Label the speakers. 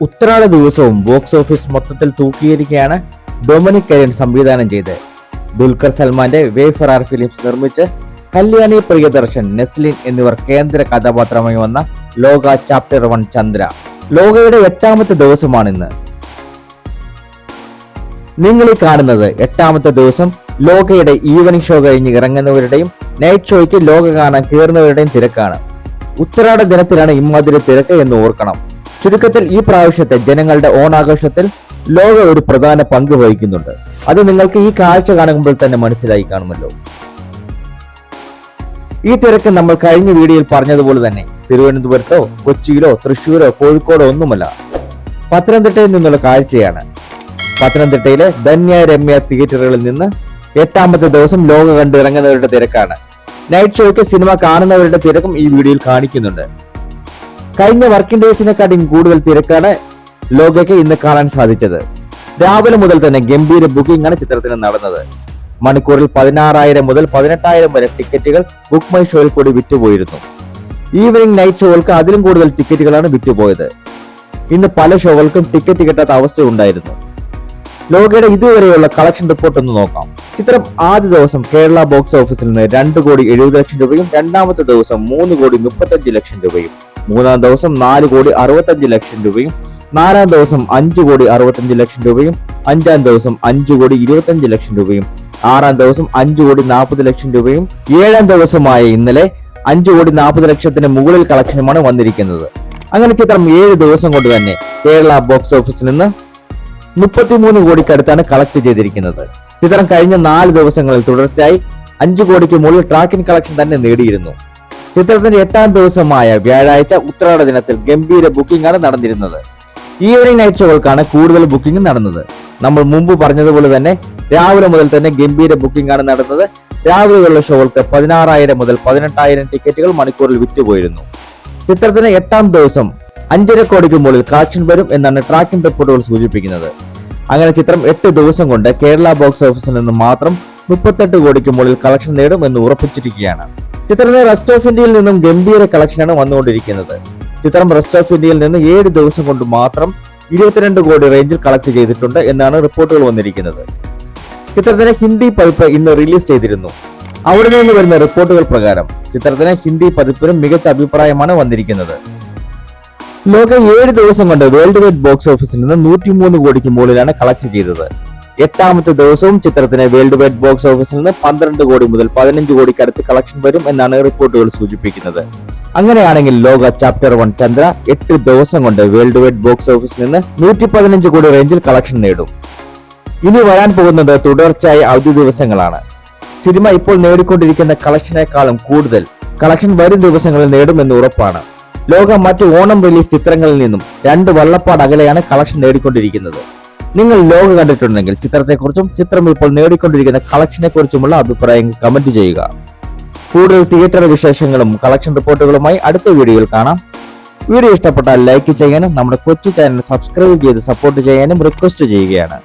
Speaker 1: ഉത്രാട ദിവസവും box office മൊത്തത്തിൽ തൂക്കിയിരിക്കുകയാണ് Dominic Kariyan സംവിധാനം ചെയ്ത്. ദുൽഖർ സൽമാന്റെ വേ ഫറാർ ഫിലിംസ് നിർമ്മിച്ച് കല്യാണി പ്രിയദർശൻ നെസ്ലിൻ എന്നിവർ കേന്ദ്ര കഥാപാത്രമായി വന്ന ലോക ചാപ്റ്റർ വൺ ചന്ദ്ര. ലോകയുടെ എട്ടാമത്തെ ദിവസമാണിന്ന്. നിങ്ങൾ ഈ കാണുന്നത് എട്ടാമത്തെ ദിവസം ലോകയുടെ ഈവനിംഗ് ഷോ കഴിഞ്ഞ് ഇറങ്ങുന്നവരുടെയും നൈറ്റ് ഷോയ്ക്ക് ലോക കാണാൻ കയറുന്നവരുടെയും തിരക്കാണ്. ഉത്തരാട ദിനത്തിലാണ് ഇമ്മാതിരി തിരക്ക് എന്ന് ഓർക്കണം. ചുരുക്കത്തിൽ ഈ പ്രാവശ്യത്തെ ജനങ്ങളുടെ ഓണാഘോഷത്തിൽ ലോക ഒരു പ്രധാന പങ്ക് വഹിക്കുന്നുണ്ട്. അത് നിങ്ങൾക്ക് ഈ കാഴ്ച കാണുമ്പോൾ തന്നെ മനസ്സിലായി കാണുമല്ലോ. ഈ തിരക്ക് നമ്മൾ കഴിഞ്ഞ വീഡിയോയിൽ പറഞ്ഞതുപോലെ തന്നെ തിരുവനന്തപുരത്തോ കൊച്ചിയിലോ തൃശ്ശൂരോ കോഴിക്കോടോ ഒന്നുമല്ല. പത്തനംതിട്ടയിൽ നിന്നുള്ള കാഴ്ചയാണ്. പത്തനംതിട്ടയിലെ ധന്യ രമ്യ തിയേറ്ററുകളിൽ നിന്ന് എട്ടാമത്തെ ദിവസം ലോക കണ്ടിറങ്ങുന്നവരുടെ തിരക്കാണ്. നൈറ്റ് ഷോയ്ക്ക് സിനിമ കാണുന്നവരുടെ തിരക്കും ഈ വീഡിയോയിൽ കാണിക്കുന്നുണ്ട്. കഴിഞ്ഞ വർക്കിംഗ് ഡേയ്സിനെക്കാട്ടും കൂടുതൽ തിരക്കാണ് ലോകയ്ക്ക് ഇന്ന് കാണാൻ സാധിച്ചത്. രാവിലെ മുതൽ തന്നെ ഗംഭീര ബുക്കിംഗ് ആണ് ചിത്രത്തിന് നടന്നത്. മണിക്കൂറിൽ പതിനാറായിരം മുതൽ പതിനെട്ടായിരം വരെ ടിക്കറ്റുകൾ ബുക്ക് മൈ ഷോയിൽ കൂടി വിറ്റുപോയിരുന്നു. ഈവനിങ് നൈറ്റ് ഷോകൾക്ക് അതിലും കൂടുതൽ ടിക്കറ്റുകളാണ് വിറ്റുപോയത്. ഇന്ന് പല ഷോകൾക്കും ടിക്കറ്റ് കിട്ടാത്ത അവസ്ഥ ഉണ്ടായിരുന്നു. ലോകയുടെ ഇതുവരെയുള്ള കളക്ഷൻ റിപ്പോർട്ട് ഒന്ന് നോക്കാം. ചിത്രം ആദ്യ ദിവസം കേരള ബോക്സ് ഓഫീസിൽ നിന്ന് രണ്ട് കോടി എഴുപത് ലക്ഷം രൂപയും രണ്ടാമത്തെ ദിവസം മൂന്ന് കോടി മുപ്പത്തഞ്ച് ലക്ഷം രൂപയും. മൂന്നാം ദിവസം നാല് കോടി അറുപത്തഞ്ച് ലക്ഷം രൂപയും നാലാം ദിവസം അഞ്ച് കോടി അറുപത്തഞ്ച് ലക്ഷം രൂപയും അഞ്ചാം ദിവസം അഞ്ച് കോടി ഇരുപത്തഞ്ച് ലക്ഷം രൂപയും ആറാം ദിവസം അഞ്ച് കോടി നാൽപ്പത് ലക്ഷം രൂപയും ഏഴാം ദിവസമായ ഇന്നലെ അഞ്ച് കോടി നാൽപ്പത് ലക്ഷത്തിന് മുകളിൽ കളക്ഷനുമാണ് വന്നിരിക്കുന്നത്. അങ്ങനെ ചിത്രം ഏഴ് ദിവസം കൊണ്ട് തന്നെ കേരള ബോക്സ് ഓഫീസിൽ നിന്ന് മുപ്പത്തിമൂന്ന് കോടിക്കടുത്താണ് കളക്ട് ചെയ്തിരിക്കുന്നത്. ചിത്രം കഴിഞ്ഞ നാല് ദിവസങ്ങളിൽ തുടർച്ചയായി അഞ്ചു കോടിക്ക് മുകളിൽ ട്രാക്കിംഗ് കളക്ഷൻ തന്നെ നേടിയിരുന്നു. ചിത്രത്തിന്റെ എട്ടാം ദിവസമായ വ്യാഴാഴ്ച ഉത്രാട ദിനത്തിൽ ഗംഭീര ബുക്കിംഗ് ആണ് നടന്നിരുന്നത്. ഈവനിംഗ് നൈറ്റ് ഷോകൾക്കാണ് കൂടുതൽ ബുക്കിംഗ് നടന്നത്. നമ്മൾ മുമ്പ് പറഞ്ഞതുപോലെ തന്നെ രാവിലെ മുതൽ തന്നെ ഗംഭീര ബുക്കിംഗ് ആണ് നടന്നത്. രാവിലെയുള്ള ഷോകൾക്ക് പതിനാറായിരം മുതൽ പതിനെട്ടായിരം ടിക്കറ്റുകൾ മണിക്കൂറിൽ വിറ്റുപോയിരുന്നു. ചിത്രത്തിന് എട്ടാം ദിവസം അഞ്ചര കോടിക്ക് മുകളിൽ കളക്ഷൻ വരും എന്നാണ് ട്രാക്കിംഗ് റിപ്പോർട്ടുകൾ സൂചിപ്പിക്കുന്നത്. അങ്ങനെ ചിത്രം എട്ട് ദിവസം കൊണ്ട് കേരള ബോക്സ് ഓഫീസിൽ നിന്ന് മാത്രം മുപ്പത്തെട്ട് കോടിക്ക് മുകളിൽ കളക്ഷൻ നേടും എന്ന് ഉറപ്പിച്ചിരിക്കുകയാണ്. ചിത്രത്തിന് റെസ്റ്റ് ഓഫ് ഇന്ത്യയിൽ നിന്നും ഗംഭീര കളക്ഷനാണ് വന്നുകൊണ്ടിരിക്കുന്നത്. ചിത്രം റെസ്റ്റ് ഓഫ് ഇന്ത്യയിൽ നിന്ന് ഏഴ് ദിവസം കൊണ്ട് മാത്രം ഇരുപത്തിരണ്ട് കോടി റേഞ്ചിൽ കളക്ട് ചെയ്തിട്ടുണ്ട് എന്നാണ് റിപ്പോർട്ടുകൾ വന്നിരിക്കുന്നത്. ചിത്രത്തിന് ഹിന്ദി പതിപ്പ് ഇന്ന് റിലീസ് ചെയ്തിരുന്നു. അവിടെ നിന്ന് വരുന്ന റിപ്പോർട്ടുകൾ പ്രകാരം ചിത്രത്തിന് ഹിന്ദി പതിപ്പിനും മികച്ച അഭിപ്രായമാണ് വന്നിരിക്കുന്നത്. ലോക ഏഴ് ദിവസം കൊണ്ട് വേൾഡ് വൈഡ് ബോക്സ് ഓഫീസിൽ നിന്ന് നൂറ്റിമൂന്ന് കോടിക്ക് മുകളിലാണ് കളക്ട് ചെയ്തത്. എട്ടാമത്തെ ദിവസവും ചിത്രത്തിന് വേൾഡ് വൈഡ് ബോക്സ് ഓഫീസിൽ നിന്ന് പന്ത്രണ്ട് കോടി മുതൽ പതിനഞ്ച് കോടിക്ക് അടുത്ത് കളക്ഷൻ വരും എന്നാണ് റിപ്പോർട്ടുകൾ സൂചിപ്പിക്കുന്നത്. അങ്ങനെയാണെങ്കിൽ ലോക ചാപ്റ്റർ വൺ ചന്ദ്ര എട്ട് ദിവസം കൊണ്ട് വേൾഡ് വൈഡ് ബോക്സ് ഓഫീസിൽ നിന്ന് നൂറ്റി പതിനഞ്ച് കോടി റേഞ്ചിൽ കളക്ഷൻ നേടും. ഇനി വരാൻ പോകുന്നത് തുടർച്ചയായ അവധി ദിവസങ്ങളാണ്. സിനിമ ഇപ്പോൾ നേടിക്കൊണ്ടിരിക്കുന്ന കളക്ഷനേക്കാളും കൂടുതൽ കളക്ഷൻ വരും ദിവസങ്ങളിൽ നേടുമെന്ന് ഉറപ്പാണ്. ലോകം മറ്റ് ഓണം റിലീസ് ചിത്രങ്ങളിൽ നിന്നും രണ്ട് വള്ളപ്പാട് അകലെയാണ് കളക്ഷൻ നേടിക്കൊണ്ടിരിക്കുന്നത്. നിങ്ങൾ ലോഗ് കണ്ടിട്ടുണ്ടെങ്കിൽ ചിത്രത്തെക്കുറിച്ചും ചിത്രം ഇപ്പോൾ നേടിക്കൊണ്ടിരിക്കുന്ന കളക്ഷനെ കുറിച്ചുമുള്ള അഭിപ്രായങ്ങൾ കമന്റ് ചെയ്യുക. കൂടുതൽ തിയേറ്റർ വിശേഷങ്ങളും കളക്ഷൻ റിപ്പോർട്ടുകളുമായി അടുത്ത വീഡിയോയിൽ കാണാം. വീഡിയോ ഇഷ്ടപ്പെട്ടാൽ ലൈക്ക് ചെയ്യാനും നമ്മുടെ കൊച്ചു ചാനൽ സബ്സ്ക്രൈബ് ചെയ്ത് സപ്പോർട്ട് ചെയ്യാനും റിക്വസ്റ്റ് ചെയ്യുകയാണ്.